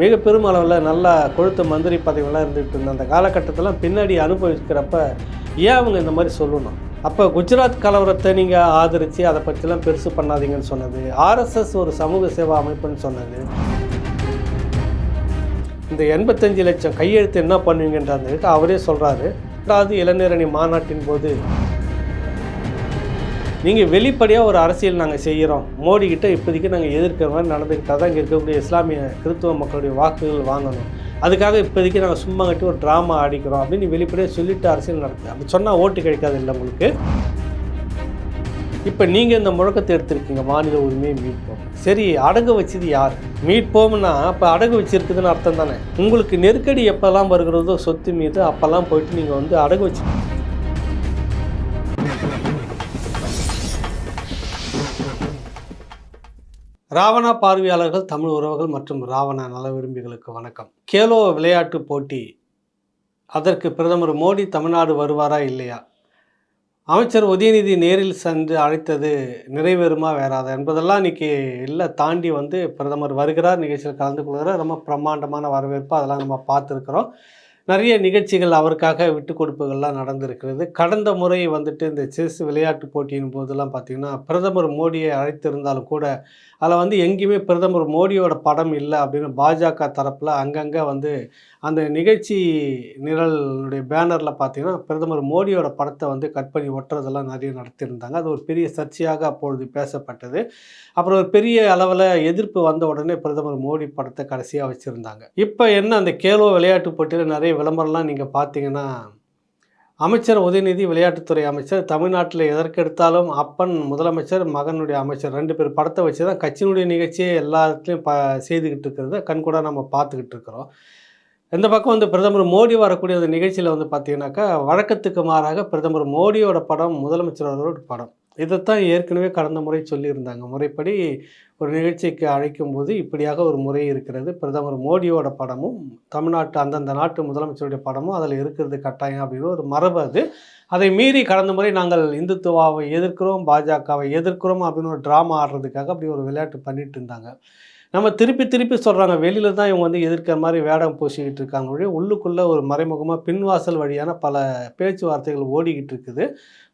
மிக பெரும் அளவில் நல்லா கொழுத்த மந்திரி பதவியெல்லாம் இருந்துகிட்டு இருந்த அந்த காலகட்டத்தில் பின்னாடி அனுபவிக்கிறப்ப ஏன் அவங்க இந்த மாதிரி சொல்லணும்? அப்போ குஜராத் கலவரத்தை நீங்கள் ஆதரித்து அதை பற்றிலாம் பெருசு பண்ணாதீங்கன்னு சொன்னது ஆர்எஸ்எஸ் ஒரு சமூக சேவா அமைப்புன்னு சொன்னது. இந்த எண்பத்தஞ்சு லட்சம் கையெழுத்து என்ன பண்ணுவீங்கன்றது அவரே சொல்கிறாரு ரெண்டாவது இளைஞரணி மாநாட்டின் போது நீங்கள் வெளிப்படையாக ஒரு அரசியல் நாங்கள் செய்கிறோம் மோடி கிட்ட இப்போதைக்கு நாங்கள் எதிர்க்கிற மாதிரி நடந்துக்கிட்டால் தான் இங்கே இருக்கக்கூடிய இஸ்லாமிய கிறித்துவ மக்களுடைய வாக்குகள் வாங்கணும். அதுக்காக இப்போதைக்கு நாங்கள் சும்மா கட்டி ஒரு ட்ராமா ஆடிக்கிறோம் அப்படின்னு வெளிப்படையாக சொல்லிட்டு அரசியல் நடக்குது. அப்படி சொன்னால் ஓட்டு கிடைக்காது இல்லை உங்களுக்கு? இப்போ நீங்கள் இந்த முழக்கத்தை எடுத்திருக்கீங்க மாநில உரிமையை மீட்போம். சரி அடகு வச்சது யார்? மீட்போம்னா இப்போ அடகு வச்சிருக்குதுன்னு அர்த்தம் தானே? உங்களுக்கு நெருக்கடி எப்போல்லாம் வருகிறதோ சொத்து மீது அப்போல்லாம் போயிட்டு நீங்கள் வந்து அடகு வச்சு ராவணா பார்வையாளர்கள் தமிழ் உறவுகள் மற்றும் ராவணா நல விரும்பிகளுக்கு வணக்கம். கேலோ விளையாட்டு போட்டி அதற்கு பிரதமர் மோடி தமிழ்நாடு வருவாரா இல்லையா? அமைச்சர் உதயநிதி நேரில் சென்று அழைத்தது நிறைவேறுமா வேறாதா என்பதெல்லாம் இன்றைக்கி இல்லை தாண்டி வந்து பிரதமர் வருகிறார் நிகழ்ச்சியில் கலந்து கொள்கிறார். ரொம்ப பிரம்மாண்டமான வரவேற்பு அதெல்லாம் நம்ம பார்த்துருக்குறோம். நிறைய நிகழ்ச்சிகள் அவருக்காக விட்டு கொடுப்புகள்லாம் நடந்திருக்கிறது. கடந்த முறை வந்துட்டு இந்த செஸ் விளையாட்டு போட்டியின் போதெல்லாம் பார்த்திங்கன்னா பிரதமர் மோடியை அழைத்திருந்தாலும் கூட அதில் வந்து எங்கேயுமே பிரதமர் மோடியோட படம் இல்லை அப்படின்னு பாஜக தரப்பில் அங்கங்கே வந்து அந்த நிகழ்ச்சி நிரலுடைய பேனரில் பார்த்தீங்கன்னா பிரதமர் மோடியோட படத்தை வந்து கட் பண்ணி ஒட்டுறதெல்லாம் நிறைய நடத்தியிருந்தாங்க. அது ஒரு பெரிய சர்ச்சையாக அப்பொழுது பேசப்பட்டது. அப்புறம் ஒரு பெரிய அளவில் எதிர்ப்பு வந்த உடனே பிரதமர் மோடி படத்தை கடைசியாக வச்சுருந்தாங்க. இப்போ என்ன அந்த கேலோ விளையாட்டு போட்டியில் நிறைய விளம்பரம்லாம் நீங்கள் பார்த்தீங்கன்னா அமைச்சர் உதயநிதி விளையாட்டுத்துறை அமைச்சர் தமிழ்நாட்டில் எதற்கெடுத்தாலும் அப்பன் முதலமைச்சர் மகனுடைய அமைச்சர் ரெண்டு பேர் படத்தை வச்சு தான் கட்சியினுடைய நிகழ்ச்சியை எல்லா இடத்துலையும் ப செய்துக்கிட்டு இருக்கிறத கண்கூட நம்ம பார்த்துக்கிட்டு இருக்கிறோம். இந்த பக்கம் வந்து பிரதமர் மோடி வரக்கூடிய அந்த நிகழ்ச்சியில் வந்து பார்த்தீங்கன்னாக்கா வழக்கத்துக்கு மாறாக பிரதமர் மோடியோட படம் முதலமைச்சர் படம். இதைத்தான் ஏற்கனவே கடந்த முறை சொல்லியிருந்தாங்க. முறைப்படி ஒரு நிகழ்ச்சிக்கு அழைக்கும் போது இப்படியாக ஒரு முறை இருக்கிறது. பிரதமர் மோடியோட படமும் தமிழ்நாட்டு அந்தந்த நாட்டு முதலமைச்சருடைய படமும் அதில் இருக்கிறது கட்டாயம் அப்படின்னு ஒரு மரபு அது. அதை மீறி கடந்த முறை நாங்கள் இந்துத்துவாவை எதிர்க்கிறோம் பாஜகவை எதிர்க்கிறோம் அப்படின்னு ஒரு ட்ராமா ஆடுறதுக்காக அப்படி ஒரு விளையாட்டு பண்ணிட்டு இருந்தாங்க. நம்ம திருப்பி திருப்பி சொல்கிறாங்க வெளியில் தான் இவங்க வந்து எதிர்க்கிற மாதிரி வேடம் பூசிக்கிட்டு இருக்காங்க ஒழிய உள்ளுக்குள்ளே ஒரு மறைமுகமாக பின்வாசல் வழியான பல பேச்சுவார்த்தைகள் ஓடிக்கிட்டு இருக்குது.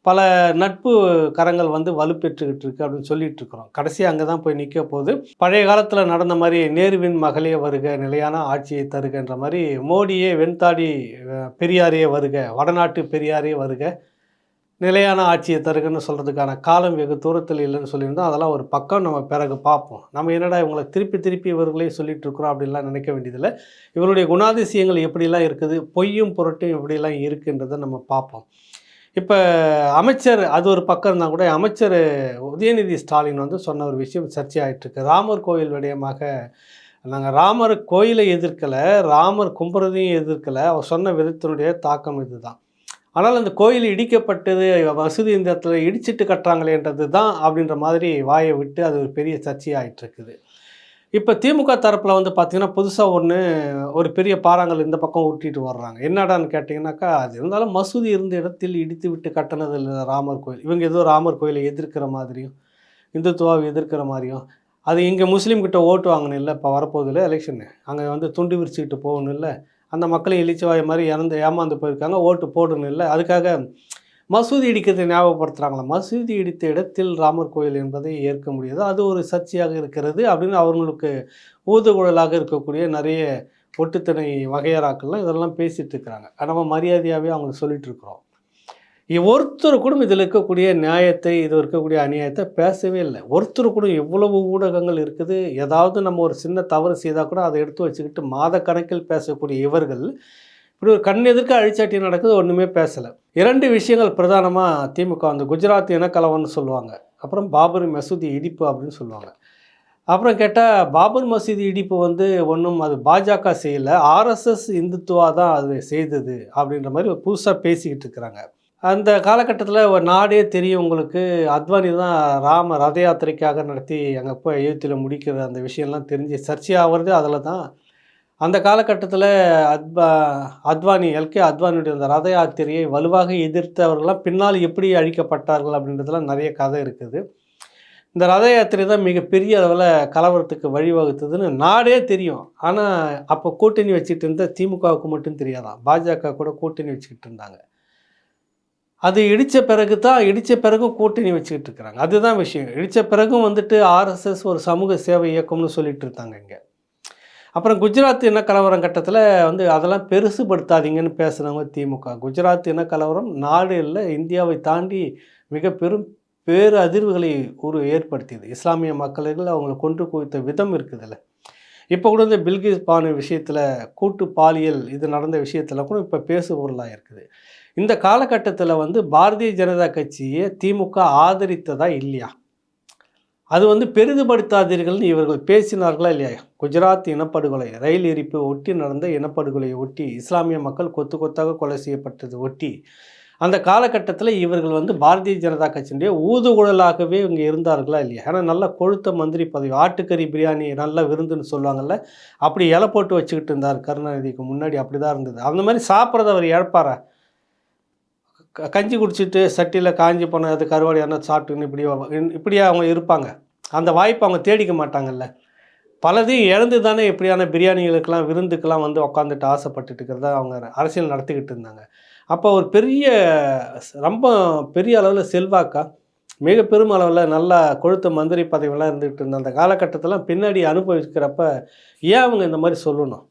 பல நட்பு கரங்கள் வந்து வலுப்பெற்றுக்கிட்டு இருக்கு அப்படின்னு சொல்லிட்டு இருக்கிறோம். கடைசி அங்கே தான் போய் நிற்க போகுது. பழைய காலத்தில் நடந்த மாதிரி நேருவின் மகளே வருக நிலையான ஆட்சியை தருகன்ற மாதிரி மோடியே வெண்தாடி பெரியாரையே பெரியாரே வருக வடநாட்டு பெரியாரே வருக நிலையான ஆட்சியை தருகன்னு சொல்கிறதுக்கான காலம் வெகு தூரத்தில் இல்லைன்னு சொல்லியிருந்தோம் அதெல்லாம் ஒரு பக்கம் நம்ம பிறகு பார்ப்போம். நம்ம என்னடா இவங்களை திருப்பி திருப்பி இவர்களே சொல்லிட்டு இருக்கிறோம் அப்படின்லாம் நினைக்க வேண்டியதில்லை. இவருடைய குணாதிசயங்கள் எப்படிலாம் இருக்குது பொய்யும் பொருட்டும் எப்படிலாம் இருக்குன்றதை நம்ம பார்ப்போம். இப்போ அமைச்சர் அது ஒரு பக்கம் இருந்தால் கூட அமைச்சர் உதயநிதி ஸ்டாலின் வந்து சொன்ன ஒரு விஷயம் சர்ச்சையாயிட்டுருக்கு. ராமர் கோயில் விடயமாக நாங்கள் ராமர் கோயிலை எதிர்க்கலை ராமர் கும்புறதையும் எதிர்க்கலை அவர் சொன்ன விதத்தினுடைய தாக்கம் இதுதான். ஆனால் அந்த கோயில் இடிக்கப்பட்டது மசூதி இந்த இடத்துல இடிச்சிட்டு கட்டுறாங்களேன்றது தான் அப்படின்ற மாதிரி வாயை விட்டு அது ஒரு பெரிய சர்ச்சையாகிட்டு இருக்குது. இப்போ திமுக தரப்பில் வந்து பார்த்திங்கன்னா புதுசாக ஒன்று ஒரு பெரிய பாறாங்கல் இந்த பக்கம் ஊட்டிட்டு வர்றாங்க. என்னடான்னு கேட்டிங்கனாக்கா அது இருந்தாலும் மசூதி இருந்த இடத்தில் இடித்து விட்டு கட்டினது இல்லை ராமர் கோயில். இவங்க ஏதோ ராமர் கோயிலை எதிர்க்கிற மாதிரியும் இந்துத்துவாவை எதிர்க்கிற மாதிரியும். அது இங்கே முஸ்லீம் கிட்ட ஓட்டு வாங்கணும் இல்லை இப்போ வரப்போகுதில்ல எலெக்ஷனு அங்கே வந்து துண்டு விரிச்சுக்கிட்டு போகணும் இல்லை அந்த மக்களும் இழிச்சவாய் மாதிரி இறந்து ஏமாந்து போயிருக்காங்க. ஓட்டு போடணும் இல்லை. அதுக்காக மசூதி இடிக்கிறதை ஞாபகப்படுத்துகிறாங்களா மசூதி இடித்த இடத்தில் ராமர் கோயில் என்பதை ஏற்க முடியாது. அது ஒரு சர்ச்சையாக இருக்கிறது அப்படின்னு அவங்களுக்கு ஊதுகுழலாக இருக்கக்கூடிய நிறைய ஒட்டுத்தனை வகையறாக்கள்லாம் இதெல்லாம் பேசிகிட்டு இருக்கிறாங்க. நம்ம மரியாதையாகவே அவங்களுக்கு சொல்லிட்டு இருக்கிறோம். ஒருத்தர் கூட இதில் இருக்கக்கூடிய நியாயத்தை இது இருக்கக்கூடிய அநியாயத்தை பேசவே இல்லை. ஒருத்தர் கூட எவ்வளவு ஊடகங்கள் இருக்குது ஏதாவது நம்ம ஒரு சின்ன தவறு செய்தால் கூட அதை எடுத்து வச்சுக்கிட்டு மாத கணக்கில் பேசக்கூடிய இவர்கள் இப்படி ஒரு கண் எதிர்க்க அழிச்சாட்டி நடக்குது ஒன்றுமே பேசலை. இரண்டு விஷயங்கள் பிரதானமாக திமுக வந்து குஜராத் இனக்கலவன்னு சொல்லுவாங்க. அப்புறம் பாபர் மசூதி இடிப்பு அப்படின்னு சொல்லுவாங்க. அப்புறம் கேட்டால் பாபர் மசூதி இடிப்பு வந்து ஒன்றும் அது பாஜக செய்யலை ஆர்எஸ்எஸ் இந்துத்துவா தான் அது செய்தது அப்படின்ற மாதிரி ஒரு புதுசாக பேசிக்கிட்டு இருக்கிறாங்க. அந்த காலகட்டத்தில் ஒரு நாடே தெரியும் உங்களுக்கு. அத்வானி தான் ராம ரத யாத்திரைக்காக நடத்தி அங்கே போய் அயோத்தியில் முடிக்கிற அந்த விஷயம்லாம் தெரிஞ்சு சர்ச்சையாகிறது அதில் தான். அந்த காலகட்டத்தில் அத்வா அத்வானி எல்கே அத்வானியுடைய அந்த ரத யாத்திரையை வலுவாக எதிர்த்தவர்கள்லாம் பின்னால் எப்படி அழிக்கப்பட்டார்கள் அப்படின்றதுலாம் நிறைய கதை இருக்குது. இந்த ரத யாத்திரை தான் மிகப்பெரிய அளவில் கலவரத்துக்கு வழிவகுத்ததுன்னு நாடே தெரியும். ஆனால் அப்போ கூட்டணி வச்சுட்டு இருந்த திமுகவுக்கு மட்டும் தெரியாதான். பாஜக கூட கூட்டணி வச்சுக்கிட்டு இருந்தாங்க. அது இடித்த பிறகு தான் இடித்த பிறகும் கூட்டணி வச்சுக்கிட்டு இருக்கிறாங்க. அதுதான் விஷயம். இடித்த பிறகும் வந்துட்டு ஆர்எஸ்எஸ் ஒரு சமூக சேவை இயக்கம்னு சொல்லிட்டு இருந்தாங்க இங்கே. அப்புறம் குஜராத் இன கலவரம் கட்டத்தில் வந்து அதெல்லாம் பெருசுபடுத்தாதீங்கன்னு பேசுனவங்க திமுக. குஜராத் இன கலவரம் நாடு இல்லை இந்தியாவை தாண்டி மிக பெரும் பேரு அதிர்வுகளை ஒரு ஏற்படுத்தியது. இஸ்லாமிய மக்களுக்கு அவங்களை கொன்று குவித்த விதம் இருக்குதுல்ல. இப்போ கூட இந்த பில்கிஸ் பானு விஷயத்தில் கூட்டு பாலியல் இது நடந்த விஷயத்தில் கூட இப்போ பேசு பொருளாக இருக்குது இந்த காலகட்டத்தில் வந்து பாரதிய ஜனதா கட்சியை திமுக ஆதரித்ததா இல்லையா? அது வந்து பெரிதுபடுத்தாதீர்கள்னு இவர்கள் பேசினார்களா இல்லையா? குஜராத் இனப்படுகொலை ரயில் எரிப்பு ஒட்டி நடந்த இனப்படுகொலையை ஒட்டி இஸ்லாமிய மக்கள் கொத்து கொத்தாக கொலை செய்யப்பட்டது ஒட்டி அந்த காலகட்டத்தில் இவர்கள் வந்து பாரதிய ஜனதா கட்சியினுடைய ஊதுகுழலாகவே இங்கே இருந்தார்களா இல்லையா? ஏன்னா நல்ல கொழுத்த மந்திரி பதவி ஆட்டுக்கறி பிரியாணி நல்ல விருந்துன்னு சொல்லுவாங்கல்ல அப்படி இலை போட்டு வச்சுக்கிட்டு இருந்தார் கருணாநிதிக்கு முன்னாடி அப்படி தான் இருந்தது. அந்த மாதிரி சாப்பிட்றத அவர் இழப்பாரா? கஞ்சி குடிச்சிட்டு சட்டியில் காஞ்சி போன அது கருவாடு என்ன சாப்பிட்டுன்னு இப்படி இப்படியே அவங்க இருப்பாங்க. அந்த வாய்ப்பை அவங்க தேடிக்க மாட்டாங்கல்ல. பலதையும் இழந்து தானே இப்படியான பிரியாணிகளுக்கெல்லாம் விருந்துக்கெல்லாம் வந்து உட்காந்துட்டு ஆசைப்பட்டுட்டு இருக்கிறத அவங்க அரசியல் நடத்திக்கிட்டு இருந்தாங்க. அப்போ ஒரு பெரிய ரொம்ப பெரிய அளவில் செல்வாக்கா மிக பெரும் அளவில் நல்லா கொழுத்த மந்திரி பதவியெல்லாம் இருந்துகிட்டு இருந்த அந்த காலகட்டத்தெல்லாம் பின்னாடி அனுபவிக்கிறப்ப ஏன் அவங்க இந்த மாதிரி சொல்லணும்?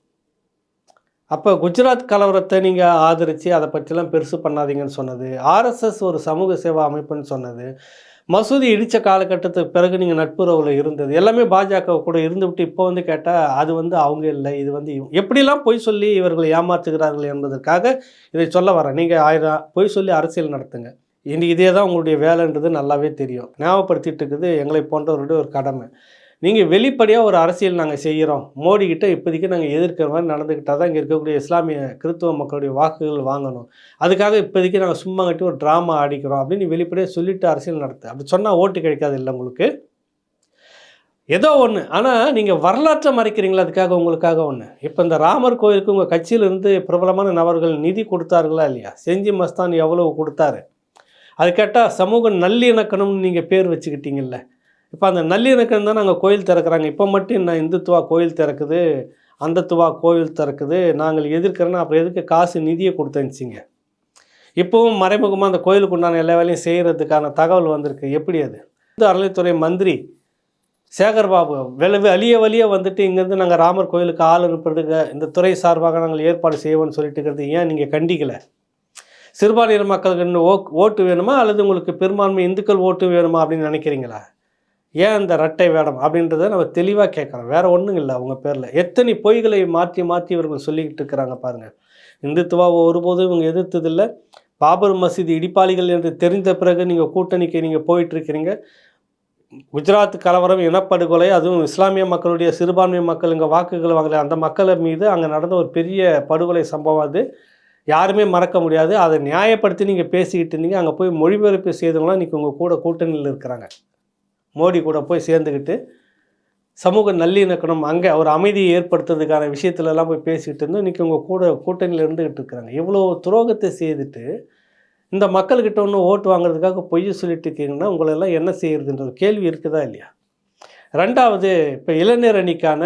அப்போ குஜராத் கலவரத்தை நீங்கள் ஆதரித்து அதை பற்றிலாம் பெருசு பண்ணாதீங்கன்னு சொன்னது. ஆர்எஸ்எஸ் ஒரு சமூக சேவா அமைப்புன்னு சொன்னது. மசூதி இடித்த காலகட்டத்துக்கு பிறகு நீங்கள் நட்புறவில் இருந்தது. எல்லாமே பாஜக கூட இருந்துவிட்டு இப்போ வந்து கேட்டால் அது வந்து அவங்க இல்லை இது வந்து இவங்க எப்படிலாம் பொய் சொல்லி இவர்களை ஏமாற்றுகிறார்கள் என்பதற்காக இதை சொல்ல வரேன். நீங்கள் ஆயிரம் பொய் சொல்லி அரசியல் நடத்துங்க. இனி இதே தான் உங்களுடைய வேலைன்றது நல்லாவே தெரியும். ஞாபகப்படுத்திட்டு இருக்குது எங்களை போன்றவருடைய ஒரு கடமை. நீங்கள் வெளிப்படையாக ஒரு அரசியல் நாங்கள் செய்கிறோம் மோடி இப்போதைக்கு நாங்கள் எதிர்க்கிற மாதிரி நடந்துக்கிட்டால் தான் இங்கே இருக்கக்கூடிய இஸ்லாமிய கிறித்துவ மக்களுடைய வாக்குகள் வாங்கணும். அதுக்காக இப்போதைக்கு நாங்கள் சும்மா கட்டி ஒரு ட்ராமா ஆடிக்கிறோம் அப்படின்னு வெளிப்படையாக சொல்லிட்டு அரசியல் நடத்து. அப்படி சொன்னால் ஓட்டு கிடைக்காது இல்லை உங்களுக்கு? ஏதோ ஒன்று ஆனால் நீங்கள் வரலாற்றை மறைக்கிறீங்களா? அதுக்காக உங்களுக்காக ஒன்று இப்போ இந்த ராமர் கோயிலுக்கு உங்கள் கட்சியிலிருந்து பிரபலமான நபர்கள் நிதி கொடுத்தார்களா இல்லையா? செஞ்சி மஸ்தான் எவ்வளவு கொடுத்தாரு? அது கேட்டால் சமூக நல்லிணக்கணும்னு நீங்கள் பேர் வச்சுக்கிட்டீங்கல்ல. இப்போ அந்த நல்லிணக்கம் தான் நாங்கள் கோயில் திறக்கிறாங்க. இப்போ மட்டும் என்ன இந்துத்துவா கோயில் திறக்குது அந்தத்துவா கோயில் திறக்குது நாங்கள் எதிர்க்கிறோன்னா அப்புறம் எதுக்கு காசு நிதியை கொடுத்தனுச்சிங்க? இப்போவும் மறைமுகமாக அந்த கோயிலுக்கு உண்டான எல்லா வேலையும் செய்கிறதுக்கான தகவல் வந்திருக்கு. எப்படி அது? இந்து அறநிலைத்துறை மந்திரி சேகர்பாபு விளைவு அழிய வழிய வந்துட்டு இங்கேருந்து நாங்கள் ராமர் கோயிலுக்கு ஆள் அனுப்புறதுக்கு இந்த துறை சார்பாக நாங்கள் ஏற்பாடு செய்வோம்னு சொல்லிட்டு இருக்கிறது ஏன் நீங்கள் கண்டிக்கலை? சிறுபான்மையினர் மக்களுக்கு ஓ ஓட்டு வேணுமா? அல்லது உங்களுக்கு பெரும்பான்மை இந்துக்கள் ஓட்டு வேணுமா அப்படின்னு நினைக்கிறீங்களா? ஏன் இந்த ரட்டை வேடம் அப்படின்றத நம்ம தெளிவாக கேட்குறோம். வேற ஒன்றும் இல்லை அவங்க பேரில். எத்தனை பொய்களை மாற்றி மாற்றி இவர்கள் சொல்லிக்கிட்டு இருக்கிறாங்க பாருங்கள் இந்துத்துவாவை ஒருபோதும் இவங்க எதிர்த்ததில்லை. பாபர் மசீதி இடிப்பாளிகள் என்று தெரிந்த பிறகு நீங்கள் கூட்டணிக்கு நீங்கள் போயிட்டுருக்கிறீங்க குஜராத் கலவரம் இனப்படுகொலை அதுவும் இஸ்லாமிய மக்களுடைய சிறுபான்மை மக்கள் இங்கே வாக்குகள் வாங்கல. அந்த மக்கள் மீது அங்கே நடந்த ஒரு பெரிய படுகொலை சம்பவம் அது. யாருமே மறக்க முடியாது. அதை நியாயப்படுத்தி நீங்கள் பேசிக்கிட்டு இருந்தீங்க. அங்கே போய் மொழிபெயர்ப்பு செய்தவங்களாம் இன்றைக்கி உங்கள் கூட கூட்டணியில் இருக்கிறாங்க. மோடி கூட போய் சேர்ந்துக்கிட்டு சமூக நல்லிணக்கணம் அங்கே ஒரு அமைதியை ஏற்படுத்துறதுக்கான விஷயத்துலலாம் போய் பேசிக்கிட்டு இருந்து இன்றைக்கி உங்கள் கூட கூட்டணியில் இருந்துக்கிட்டு இருக்கிறாங்க. இவ்வளோ துரோகத்தை செய்துட்டு இந்த மக்கள்கிட்ட ஒன்று ஓட்டு வாங்குறதுக்காக பொய் சொல்லிட்டு இருக்கீங்கன்னா உங்களெல்லாம் என்ன செய்யறதுன்ற ஒரு கேள்வி இருக்குதா இல்லையா? ரெண்டாவது இப்போ இளைஞர் அணிக்கான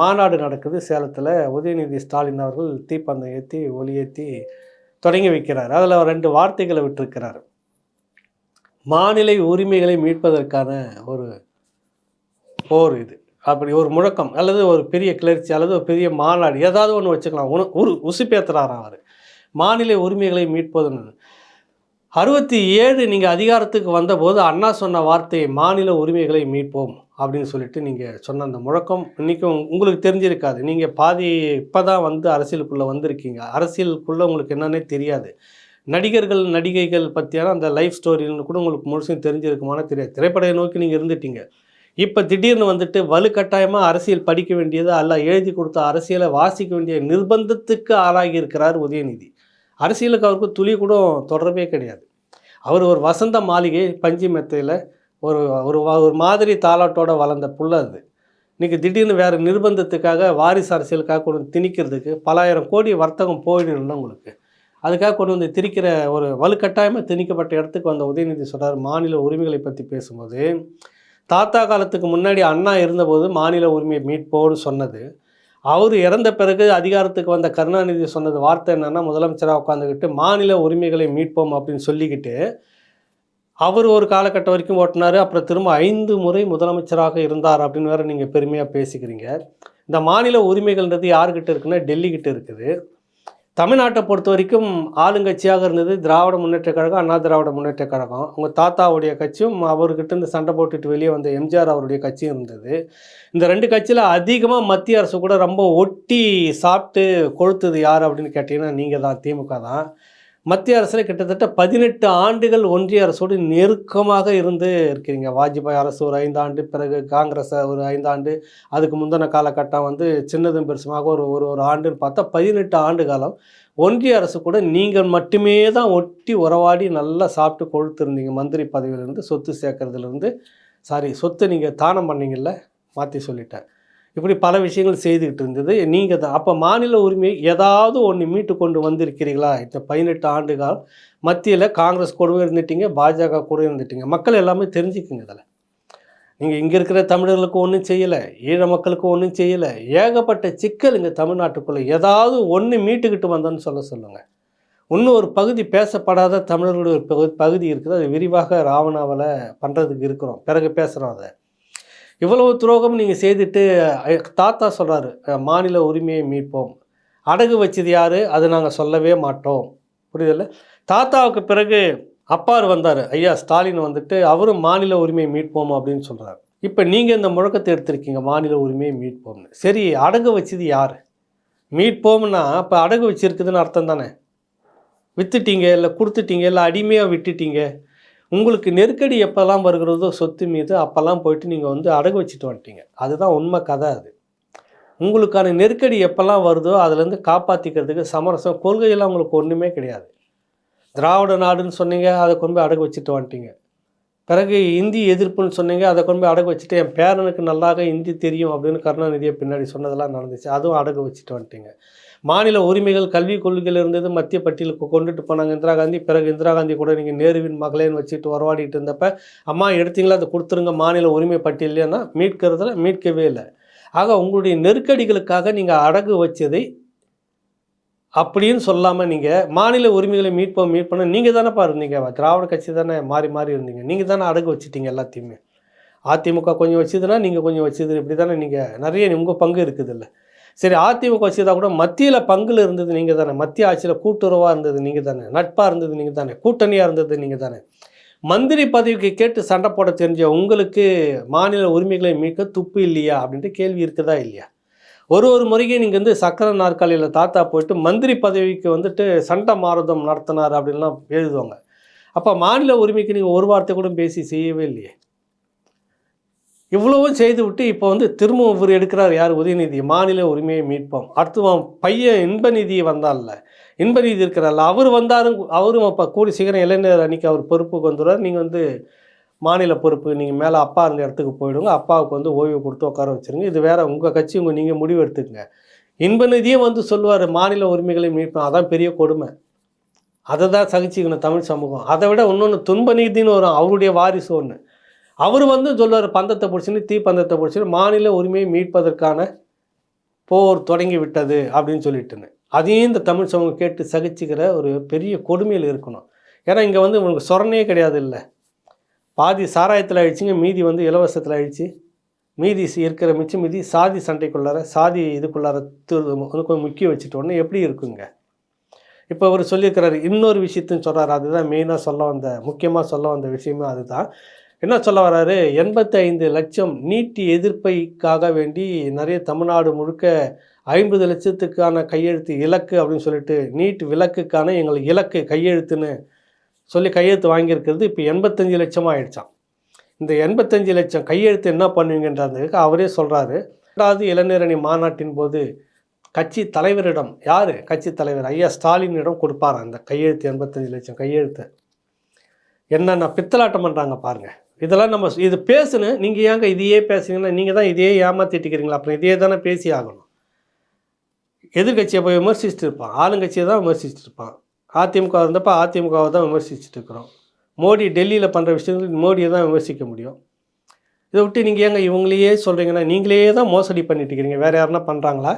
மாநாடு நடக்குது. சேலத்தில் உதயநிதி ஸ்டாலின் அவர்கள் தீப்பந்தம் ஏற்றி ஒலி ஏற்றி தொடங்கி வைக்கிறார். அதில் அவர் ரெண்டு வார்த்தைகளை விட்டுருக்கிறார். மாநில உரிமைகளை மீட்பதற்கான ஒரு போர் இது. அப்படி ஒரு முழக்கம் அல்லது ஒரு பெரிய கிளர்ச்சி அல்லது ஒரு பெரிய மாநாடு ஏதாவது ஒன்று வச்சுக்கலாம். உண உரு உசுப்பேத்துறாராம் அவர். மாநில உரிமைகளை மீட்பதுன்னு அறுபத்தி ஏழு நீங்கள் அதிகாரத்துக்கு வந்தபோது அண்ணா சொன்ன வார்த்தையை மாநில உரிமைகளை மீட்போம் அப்படின்னு சொல்லிட்டு நீங்கள் சொன்ன அந்த முழக்கம் இன்றைக்கும் உங்களுக்கு தெரிஞ்சிருக்காது. நீங்கள் பாதி இப்போ தான் வந்து அரசியலுக்குள்ளே வந்திருக்கீங்க. அரசியலுக்குள்ளே உங்களுக்கு என்னன்னே தெரியாது. நடிகர்கள் நடிகைகள் பற்றியான அந்த லைஃப் ஸ்டோரின்னு கூட உங்களுக்கு முழுசும் தெரிஞ்சிருக்குமான தெரியாது திரைப்படம் நோக்கி நீங்கள் இருந்துட்டீங்க. இப்போ திடீர்னு வந்துட்டு வலுக்கட்டாயமாக அரசியல் படிக்க வேண்டியது அல்ல எழுதி கொடுத்த அரசியலை வாசிக்க வேண்டிய நிர்பந்தத்துக்கு ஆளாகி இருக்கிறார் உதயநிதி. அரசியலுக்கு அவருக்கு துளி கூட தொடர்பே கிடையாது. அவர் ஒரு வசந்த மாளிகை பஞ்சு மெத்தையில் ஒரு ஒரு ஒரு மாதிரி தாலாட்டோட வளர்ந்த புள்ள அது. இன்றைக்கி திடீர்னு வேறு நிர்பந்தத்துக்காக வாரிசு அரசியலுக்காக கொண்டு திணிக்கிறதுக்கு பலாயிரம் கோடி வர்த்தகம் போயிடணும்ல உங்களுக்கு. அதுக்காக கொண்டு வந்து திரிக்கிற ஒரு வலுக்கட்டாயமாக திணிக்கப்பட்ட இடத்துக்கு வந்த உதயநிதி சொல்கிறார் மாநில உரிமைகளை பற்றி பேசும்போது தாத்தா காலத்துக்கு முன்னாடி அண்ணா இருந்தபோது மாநில உரிமையை மீட்போன்னு சொன்னது. அவர் இறந்த பிறகு அதிகாரத்துக்கு வந்த கருணாநிதி சொன்னது வார்த்தை என்னென்னா முதலமைச்சராக உட்காந்துக்கிட்டு மாநில உரிமைகளை மீட்போம் அப்படின்னு சொல்லிக்கிட்டு அவர் ஒரு காலகட்டம் வரைக்கும் ஓட்டினார். அப்புறம் திரும்ப ஐந்து முறை முதலமைச்சராக இருந்தார் அப்படின்னு வேற நீங்கள் பெருமையாக பேசிக்கிறீங்க. இந்த மாநில உரிமைகள்ன்றது யாருக்கிட்ட இருக்குன்னா டெல்லிக்கிட்ட இருக்குது. தமிழ்நாட்டை பொறுத்த வரைக்கும் ஆளுங்கட்சியாக இருந்தது திராவிட முன்னேற்ற கழகம் அண்ணா திராவிட முன்னேற்ற கழகம். அவங்க தாத்தாவுடைய கட்சியும் அவர்கிட்ட இருந்து சண்டை போட்டுட்டு வெளியே வந்த எம்ஜிஆர் அவருடைய கட்சியும் இருந்தது. இந்த ரெண்டு கட்சியில் அதிகமாக மத்திய அரசு கூட ரொம்ப ஒட்டி சாப்பிட்டு கொளுத்தது யார் அப்படின்னு கேட்டிங்கன்னா நீங்கள் தான் திமுக தான் மத்திய அரசில் கிட்டத்தட்ட பதினெட்டு ஆண்டுகள் ஒன்றிய அரசோடு நெருக்கமாக இருந்து இருக்கிறீங்க. வாஜ்பாய் அரசு ஒரு ஐந்தாண்டு பிறகு காங்கிரஸ் ஒரு ஐந்தாண்டு அதுக்கு முந்தின காலகட்டம் வந்து சின்னதும் பெருசுமாக ஒரு ஒரு ஒரு ஆண்டுன்னு பார்த்தா பதினெட்டு ஆண்டு காலம். ஒன்றிய அரசு கூட நீங்கள் மட்டுமே தான் ஒட்டி உறவாடி நல்லா சாப்பிட்டு கொழுத்துருந்தீங்க. மந்திரி பதவியிலேருந்து சொத்து சேர்க்கறதுலேருந்து. சாரி சொத்தை நீங்கள் தானம் பண்ணீங்கல்ல மாற்றி சொல்லிட்டேன். இப்படி பல விஷயங்கள் செய்துக்கிட்டு இருந்தது. நீங்கள் தான் அப்போ மாநில உரிமை ஏதாவது ஒன்று மீட்டு கொண்டு வந்திருக்கிறீங்களா இந்த பதினெட்டு ஆண்டு காலம் மத்தியில் காங்கிரஸ் கூடவே இருந்துட்டீங்க பாஜக கூட இருந்துட்டீங்க. மக்கள் எல்லாமே தெரிஞ்சுக்குங்க இதில். நீங்கள் இங்கே இருக்கிற தமிழர்களுக்கு ஒன்றும் செய்யலை ஈழ மக்களுக்கு ஒன்றும் செய்யலை. ஏகப்பட்ட சிக்கல் இங்கே தமிழ்நாட்டுக்குள்ளே. ஏதாவது ஒன்று மீட்டுக்கிட்டு வந்தோன்னு சொல்ல சொல்லுங்கள் இன்னும் ஒரு பகுதி பேசப்படாத தமிழர்களுடைய ஒரு பகுதி இருக்குது. அது விரிவாக ராவணாவில் பண்ணுறதுக்கு இருக்கிறோம். பிறகு பேசுகிறோம் அதை. இவ்வளவு துரோகம் நீங்கள் செய்துட்டு தாத்தா சொல்கிறாரு மாநில உரிமையை மீட்போம். அடகு வச்சது யார்? அது நாங்கள் சொல்லவே மாட்டோம். புரியுதில்ல? தாத்தாவுக்கு பிறகு அப்பார் வந்தார் ஐயா ஸ்டாலின் வந்துட்டு அவரும் மாநில உரிமையை மீட்போம் அப்படின்னு சொல்கிறார் இப்போ நீங்கள் இந்த முழக்கத்தை எடுத்திருக்கீங்க மாநில உரிமையை மீட்போம்னு. சரி அடகு வச்சது யார்? மீட்போம்னா இப்போ அடகு வச்சிருக்குதுன்னு அர்த்தம் தானே? விற்றுட்டீங்க இல்லை கொடுத்துட்டீங்க இல்லை அடிமையாக விட்டுட்டீங்க. உங்களுக்கு நெருக்கடி எப்போல்லாம் வருகிறதோ சொத்து மீது அப்போல்லாம் போயிட்டு நீங்கள் வந்து அடகு வச்சுட்டு வந்துட்டீங்க. அதுதான் உண்மை கதை அது. உங்களுக்கான நெருக்கடி எப்போல்லாம் வருதோ அதுலேருந்து காப்பாற்றிக்கிறதுக்கு சமரசம் கொள்கையெல்லாம் உங்களுக்கு ஒன்றுமே கிடையாது. திராவிட நாடுன்னு சொன்னீங்க அதை கொண்டு போய் அடகு வச்சுட்டு வந்துட்டீங்க. பிறகு இந்தி எதிர்ப்புன்னு சொன்னீங்க அதை கொண்டு போய் அடகு வச்சுட்டு என் பேரனுக்கு நல்லாக இந்தி தெரியும் அப்படின்னு கருணாநிதியை பின்னாடி சொன்னதெல்லாம் நடந்துச்சு. அதுவும் அடகு வச்சுட்டு வந்துட்டீங்க. மாநில உரிமைகள் கல்விக் கொள்கையில் இருந்தது மத்திய பட்டியலுக்கு கொண்டுட்டு போனாங்க. இந்திரா காந்தி. பிறகு இந்திரா காந்தி கூட நீங்கள் நேருவின் மகளேன்னு வச்சுட்டு வரவாடிட்டு இருந்தப்ப அம்மா எடுத்தீங்களா? அதை கொடுத்துருங்க மாநில உரிமை பட்டியல்னா மீட்கிறதுல மீட்கவே இல்லை. ஆக உங்களுடைய நெருக்கடிகளுக்காக நீங்கள் அடகு வச்சதை அப்படின்னு சொல்லாமல் நீங்கள் மாநில உரிமைகளை மீட்போம் மீட்போம் நீங்கள் தானேப்பா இருந்தீங்க. திராவிட கட்சி தானே மாறி மாறி இருந்தீங்க. நீங்கள் தானே அடகு வச்சிட்டீங்க எல்லாத்தையுமே. அதிமுக கொஞ்சம் வச்சதுன்னா நீங்கள் கொஞ்சம் வச்சது. இப்படி தானே நீங்கள் நிறைய உங்கள் பங்கு இருக்குதுல்ல. சரி அதிமுக வச்சுதான் கூட மத்தியில் பங்கில் இருந்தது நீங்கள் தானே மத்திய ஆட்சியில் கூட்டுறவாக இருந்தது நீங்கள் தானே நட்பாக இருந்தது நீங்கள் தானே கூட்டணியாக இருந்தது நீங்கள் தானே மந்திரி பதவிக்கு கேட்டு சண்டை போட தெரிஞ்ச உங்களுக்கு மாநில உரிமைகளை மீட்க துப்பு இல்லையா அப்படின்ட்டு கேள்வி இருக்குதா இல்லையா? ஒரு ஒரு முறையும் நீங்கள் வந்து சக்கர நாற்காலியில் தாத்தா போயிட்டு மந்திரி பதவிக்கு வந்துட்டு சண்டை மாறுதம் நடத்தினார் அப்படின்லாம் எழுதுவாங்க. அப்போ மாநில உரிமைக்கு நீங்கள் ஒரு வார்த்தை கூட பேசி செய்யவே இல்லையே. இவ்வளவும் செய்து விட்டு இப்போ வந்து திரும்பவும் இவர் எடுக்கிறார். யார்? உதயநிதி மாநில உரிமையை மீட்போம். அடுத்து அவன் பையன் இன்பநிதி வந்தான்ல இன்பநிதி இருக்கிறார்ல. அவர் வந்தாரும் அவரும் அப்போ கூடி சீக்கிரம் இளைஞர் அன்னைக்கு அவர் பொறுப்புக்கு வந்துடுவார் நீங்கள் வந்து மாநில பொறுப்பு நீங்கள் மேலே அப்பா இருந்த இடத்துக்கு போயிடுங்க. அப்பாவுக்கு வந்து ஓய்வு கொடுத்து உட்கார வச்சிருங்க. இது வேற உங்கள் கட்சி உங்கள் நீங்கள் முடிவு எடுத்துக்கங்க. இன்பநிதியும் வந்து சொல்லுவார் மாநில உரிமைகளை மீட்போம். அதான் பெரிய கொடுமை. அதை தான் சகிச்சுக்கணும் தமிழ் சமூகம். அதை விட இன்னொன்று துன்ப நீதின்னு வரும். அவருடைய வாரிசு ஒன்று அவர் வந்து சொல்வார் பந்தத்தை பிடிச்சின்னு தீ பந்தத்தை பிடிச்சின்னு மாநில உரிமையை மீட்பதற்கான போர் தொடங்கி விட்டது அப்படின்னு சொல்லிட்டுன்னு அதையும் இந்த தமிழ் சமூகம் கேட்டு சகிச்சுக்கிற ஒரு பெரிய கொடுமையில் இருக்கணும். ஏன்னா இங்கே வந்து உங்களுக்கு சொரணையே கிடையாது இல்லை. பாதி சாராயத்தில் அழிச்சிங்க மீதி வந்து இலவசத்தில் அழிச்சு மீதி இருக்கிற மிச்சம் மீதி சாதி சண்டைக்குள்ளார சாதி இதுக்குள்ளார வந்து கொஞ்சம் முக்கியம் வச்சுட்ட உடனே எப்படி இருக்குங்க? இப்போ அவர் சொல்லியிருக்கிறாரு இன்னொரு விஷயத்தையும் சொல்கிறாரு அதுதான் மெயினாக சொல்ல வந்த முக்கியமாக சொல்ல வந்த விஷயமே அதுதான். என்ன சொல்ல வர்றாரு எண்பத்தி ஐந்து லட்சம் நீட்டி எதிர்ப்பைக்காக வேண்டி நிறைய தமிழ்நாடு முழுக்க ஐம்பது லட்சத்துக்கான கையெழுத்து இலக்கு அப்படின்னு சொல்லிட்டு நீட் விலக்குக்கான எங்கள் இலக்கு கையெழுத்துன்னு சொல்லி கையெழுத்து வாங்கியிருக்கிறது இப்போ எண்பத்தஞ்சு லட்சமாக ஆயிடுச்சான் இந்த எண்பத்தஞ்சு லட்சம் கையெழுத்து என்ன பண்ணுவீங்கன்றதுக்கு அவரே சொல்கிறாரு ரெண்டாவது இளைஞரணி மாநாட்டின் போது கட்சி தலைவரிடம் யார்? கட்சி தலைவர் ஐயா ஸ்டாலினிடம் கொடுப்பாராம் அந்த கையெழுத்து எண்பத்தஞ்சு லட்சம் கையெழுத்து. என்னென்ன பித்தலாட்டம் பண்ணுறாங்க பாருங்கள் இதெல்லாம் நம்ம இது பேசுன்னு நீங்கள் ஏங்க இதையே பேசுங்கன்னா நீங்கள் தான் இதையே ஏமாத்திட்டுக்கிறீங்களா அப்புறம் இதையே தானே பேசி ஆகணும். எதிர்கட்சியை போய் விமர்சிச்சுட்டு இருப்பான் ஆளுங்கட்சியை தான் விமர்சிச்சுட்டு இருப்பான் அதிமுக இருந்தப்போ அதிமுகவை தான் விமர்சிச்சுட்டு இருக்கிறோம் மோடி டெல்லியில் பண்ணுற விஷயங்கள் மோடியை தான் விமர்சிக்க முடியும். இதை விட்டு நீங்கள் ஏங்க இவங்களையே சொல்கிறீங்கன்னா நீங்களே தான் மோசடி பண்ணிட்டு இருக்கிறீங்க வேறு யாருன்னா பண்ணுறாங்களா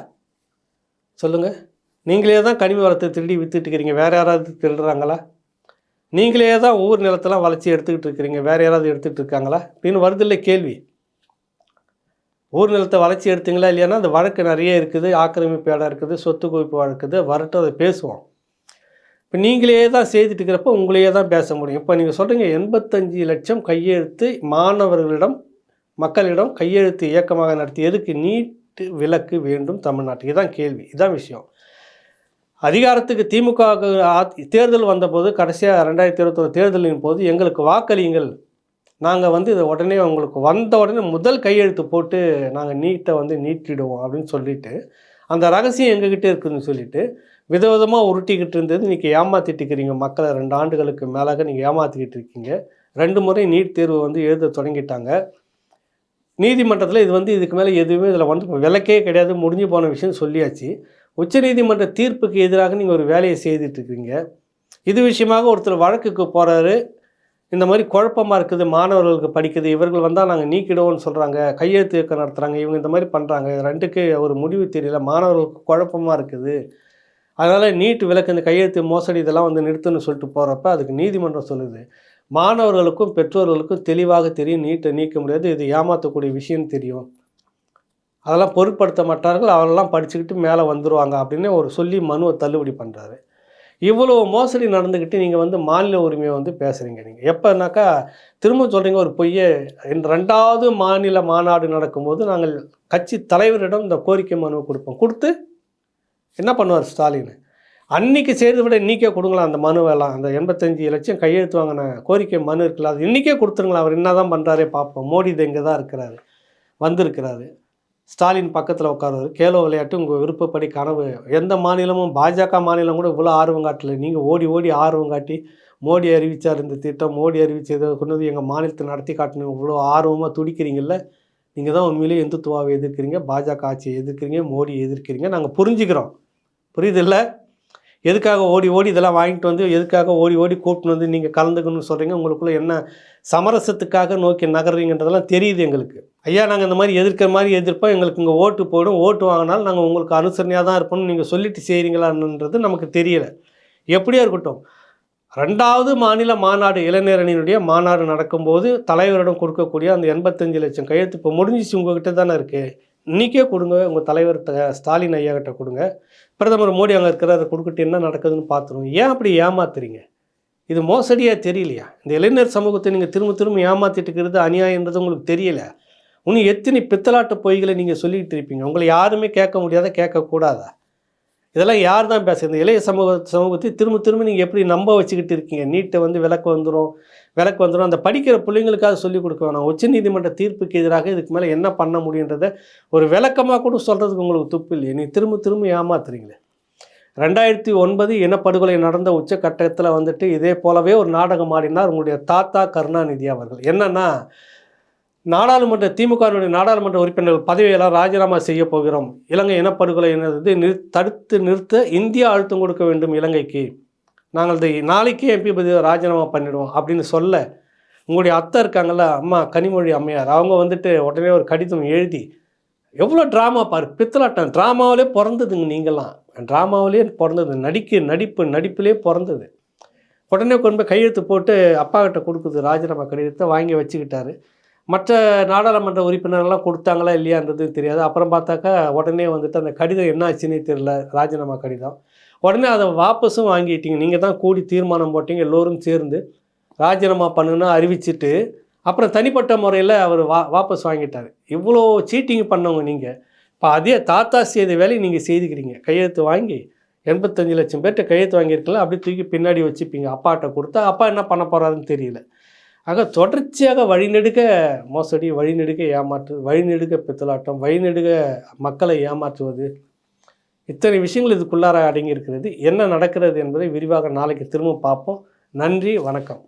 சொல்லுங்கள் நீங்களே தான் கனிம வரத்தை திருடி விற்றுட்டு இருக்கிறீங்க வேறு யாராவது திருடுறாங்களா? நீங்களே தான் ஊர் நிலத்தெல்லாம் வளர்ச்சி எடுத்துக்கிட்டு இருக்கிறீங்க. வேறு யாராவது எடுத்துகிட்டு இருக்காங்களா? அப்படின்னு வருதில்லை கேள்வி. ஊர் நிலத்தை வளர்ச்சி எடுத்தீங்களா இல்லையானா அந்த வழக்கு நிறைய இருக்குது. ஆக்கிரமிப்பு இடம் இருக்குது சொத்து குவிப்பு வழக்குது வரட்டும் அதை பேசுவோம். இப்போ நீங்களே தான் செய்துட்டு இருக்கிறப்ப உங்களையே தான் பேச முடியும். இப்போ நீங்கள் சொல்கிறீங்க எண்பத்தஞ்சு லட்சம் கையெழுத்து மாணவர்களிடம் மக்களிடம் கையெழுத்து இயக்கமாக நடத்தி எதுக்கு நீட்டு விலக்கு வேண்டும் தமிழ்நாட்டுக்கு? இதுதான் கேள்வி. இதுதான் விஷயம். அதிகாரத்துக்கு திமுக தேர்தல் வந்தபோது கடைசியாக ரெண்டாயிரத்தி இருபத்தொரு தேர்தலின் போது எங்களுக்கு வாக்களியுங்கள். நாங்கள் வந்து இதை உடனே உங்களுக்கு வந்த உடனே முதல் கையெழுத்து போட்டு நாங்கள் நீட்டை வந்து நீட்டிடுவோம் அப்படின்னு சொல்லிட்டு அந்த ரகசியம் எங்ககிட்ட இருக்குதுன்னு சொல்லிட்டு விதவிதமாக உருட்டிக்கிட்டு இருந்தது. இன்றைக்கி ஏமாற்றிட்டு இருக்கிறீங்க மக்களை ரெண்டு ஆண்டுகளுக்கு மேலாக நீங்கள் ஏமாற்றிக்கிட்டு இருக்கீங்க. ரெண்டு முறை நீட் தேர்வு வந்து எழுத தொடங்கிட்டாங்க. நீதிமன்றத்தில் இது வந்து இதுக்கு மேலே எதுவுமே இதில் வந்து இப்ப விலக்கே கிடையாது. முடிஞ்சு போன விஷயம் சொல்லியாச்சு. உச்சநீதிமன்ற தீர்ப்புக்கு எதிராக நீங்கள் ஒரு வேலையை செய்துட்டு இருக்கிறீங்க இது விஷயமாக ஒருத்தர் வழக்குக்கு போகிறாரு இந்த மாதிரி குழப்பமாக இருக்குது மாணவர்களுக்கு படிக்குது. இவர்கள் வந்தால் நாங்கள் நீக்கிடுவோம்னு சொல்கிறாங்க கையெழுத்து இயக்கம் நடத்துகிறாங்க இவங்க இந்த மாதிரி பண்ணுறாங்க ரெண்டுக்கு ஒரு முடிவு தெரியல. மாணவர்களுக்கு குழப்பமாக இருக்குது. அதனால் நீட் விலக்கு இந்த கையெழுத்து மோசடி இதெல்லாம் வந்து நிறுத்துன்னு சொல்லிட்டு போகிறப்ப அதுக்கு நீதிமன்றம் சொல்லுது. மாணவர்களுக்கும் பெற்றோர்களுக்கும் தெளிவாக தெரியும். நீட்டை நீக்க முடியாது. இது ஏமாற்றக்கூடிய விஷயம் தெரியும். அதெல்லாம் பொருட்படுத்த மாட்டார்கள் அவரெல்லாம் படிச்சுக்கிட்டு மேலே வந்துருவாங்க அப்படின்னு ஒரு சொல்லி மனுவை தள்ளுபடி பண்ணுறாரு இவ்வளோ மோசடி நடந்துக்கிட்டு நீங்கள் வந்து மாநில உரிமையை வந்து பேசுகிறீங்க நீங்கள் எப்போனாக்கா திரும்ப சொல்கிறீங்க ஒரு பொய்யை. இந்த ரெண்டாவது மாநில மாநாடு நடக்கும்போது நாங்கள் கட்சி தலைவரிடம் இந்த கோரிக்கை மனுவை கொடுப்போம். கொடுத்து என்ன பண்ணுவார் ஸ்டாலின்? அன்னைக்கு செய்கிறத விட இன்றைக்கே கொடுங்களா அந்த மனுவெல்லாம். அந்த எண்பத்தஞ்சு லட்சம் கையெழுத்து வாங்கின கோரிக்கை மனு இருக்குல்ல அது இன்றைக்கே கொடுத்துருங்களா அவர் என்ன தான் பண்ணுறாரே பார்ப்போம் மோடி இது இங்கே தான் இருக்கிறாரு வந்திருக்கிறாரு. ஸ்டாலின் பக்கத்தில் உட்காருவார் கேலோ விளையாட்டு உங்கள் விருப்பப்படி கனவு. எந்த மாநிலமும் பாஜக மாநிலம் கூட இவ்வளோ ஆர்வம் காட்டல. நீங்கள் ஓடி ஓடி ஆர்வம் காட்டி மோடி அறிவிச்சார் இந்த திட்டம் மோடி அறிவிச்சதை கொண்டு வந்து எங்கள் மாநிலத்தை நடத்தி காட்டணும். இவ்வளோ ஆர்வமாக துடிக்கிறீங்கல்ல? நீங்கள் தான் உண்மையிலேயே இந்துத்துவாவை எதிர்க்கிறீங்க. பாஜக ஆட்சியை எதிர்க்கிறீங்க மோடியை எதிர்க்கிறீங்க. நாங்கள் புரிஞ்சுக்கிறோம். புரியுதில்லை எதுக்காக ஓடி ஓடி இதெல்லாம் வாங்கிட்டு வந்து எதுக்காக ஓடி ஓடி கூப்பிட்டு வந்து நீங்கள் கலந்துக்கணும்னு சொல்கிறீங்க உங்களுக்குள்ள என்ன சமரசத்துக்காக நோக்கி நகர்றீங்கன்றதெல்லாம் தெரியுது எங்களுக்கு. ஐயா நாங்கள் இந்த மாதிரி எதிர்க்கிற மாதிரி எதிர்ப்போம். எங்களுக்கு இங்கே ஓட்டு போயிடும் ஓட்டு வாங்கினாலும் நாங்கள் உங்களுக்கு அனுசரணையாக தான் இருப்போம்னு நீங்கள் சொல்லிட்டு செய்கிறீங்களான்றது நமக்கு தெரியலை. எப்படியா இருக்கட்டும். ரெண்டாவது மாநில மாநாடு இளைஞரணியினுடைய மாநாடு நடக்கும்போது தலைவரிடம் கொடுக்கக்கூடிய அந்த எண்பத்தஞ்சு லட்சம் கையெழுத்து இப்போ முடிஞ்சிச்சு. உங்ககிட்ட தானே இருக்குது இன்றைக்கே கொடுங்க உங்கள் தலைவர்கிட்ட ஸ்டாலின் ஐயாகிட்ட கொடுங்க. பிரதமர் மோடி அங்கே இருக்கிறாரு கொடுக்கட்டு என்ன நடக்குதுன்னு பார்த்துருவோம் ஏன் அப்படி ஏமாத்துறீங்க? இது மோசடியாக தெரியலையா? இந்த இளைஞர் சமூகத்தை நீங்கள் திரும்ப திரும்ப ஏமாற்றிட்டு இருக்கிறது அநியாயன்றது உங்களுக்கு தெரியல. இன்னும் எத்தனை பித்தலாட்டு பொய்களை நீங்கள் சொல்லிக்கிட்டு இருப்பீங்க? உங்களை யாருமே கேட்க முடியாத கேட்கக்கூடாதா? இதெல்லாம் யார் தான் பேசுகிறது இளைய சமூக சமூகத்தை திரும்ப திரும்ப நீங்கள் எப்படி நம்ப வச்சுக்கிட்டு இருக்கீங்க? நீட்டை வந்து விளக்கு வந்துடும் விளக்கு வந்துடும் அந்த படிக்கிற பிள்ளைங்களுக்காக சொல்லிக் கொடுக்க வேணாம். உச்சநீதிமன்ற தீர்ப்புக்கு எதிராக இதுக்கு மேலே என்ன பண்ண முடியுன்றதை ஒரு விளக்கமாக கூட சொல்கிறதுக்கு உங்களுக்கு துப்பு இல்லையே. நீ திரும்ப திரும்ப ஏமாத்துறீங்களே. ரெண்டாயிரத்தி ஒன்பது இனப்படுகொலை நடந்த உச்சக்கட்டத்தில் வந்துட்டு இதே போலவே ஒரு நாடகம் ஆடினார் உங்களுடைய தாத்தா கருணாநிதி அவர்கள். என்னன்னா நாடாளுமன்ற திமுகவினுடைய நாடாளுமன்ற உறுப்பினர்கள் பதவியெல்லாம் ராஜினாமா செய்ய போகிறோம். இலங்கை இனப்படுகொலை என்னது நிறு தடுத்து நிறுத்த இந்தியா அழுத்தம் கொடுக்க வேண்டும் இலங்கைக்கு. நாங்கள் இதை நாளைக்கே எம்பி பதவியை ராஜினாமா பண்ணிடுவோம் அப்படின்னு சொல்ல உங்களுடைய அத்தை இருக்காங்கல்ல அம்மா கனிமொழி அம்மையார் அவங்க வந்துட்டு உடனே ஒரு கடிதம் எழுதி எவ்வளோ ட்ராமா பாரு பித்தலாட்டம். ட்ராமாவிலே பிறந்ததுங்க நீங்களாம் ட்ராமாவிலே பிறந்தது. நடிக்க நடிப்பு நடிப்பிலே பிறந்தது. உடனே கொண்டு போய் கையெழுத்து போட்டு அப்பாக்கிட்ட கொடுக்குது ராஜினாமா கடிதத்தை வாங்கி வச்சுக்கிட்டாரு. மற்ற நாடாளுமன்ற உறுப்பினர்கள்லாம் கொடுத்தாங்களா இல்லையான்றது தெரியாது. அப்புறம் பார்த்தாக்கா உடனே வந்துட்டு அந்த கடிதம் என்ன ஆச்சுன்னே தெரியல. ராஜினாமா கடிதம். உடனே அதை வாபஸும் வாங்கிட்டீங்க. நீங்கள் தான் கூடி தீர்மானம் போட்டீங்க எல்லோரும் சேர்ந்து. ராஜினாமா பண்ணுன்னு அறிவிச்சிட்டு அப்புறம் தனிப்பட்ட முறையில் அவர் வா வாபஸ் வாங்கிட்டார். இவ்வளோ சீட்டிங் பண்ணவங்க நீங்கள் இப்போ அதே தாத்தா செய்த வேலையை நீங்கள் செய்துக்கிறீங்க. கையெழுத்து வாங்கி எண்பத்தஞ்சு லட்சம் பேர்கிட்ட கையெழுத்து வாங்கியிருக்கலாம் அப்படியே தூக்கி பின்னாடி வச்சுப்பீங்க. அப்பாட்ட கொடுத்தா அப்பா என்ன பண்ண போகிறாருன்னு தெரியல. ஆக தொடர்ச்சியாக வழிநெடுக்க மோசடி வழிநெடுக்க ஏமாற்று வழிநெடுக்க பித்தலாட்டம் வழிநெடுக்க மக்களை ஏமாற்றுவது. இத்தனை விஷயங்கள் இதுக்குள்ளார அடங்கியிருக்கிறது. என்ன நடக்கிறது என்பதை விரிவாக நாளைக்கு திரும்ப பார்ப்போம். நன்றி வணக்கம்.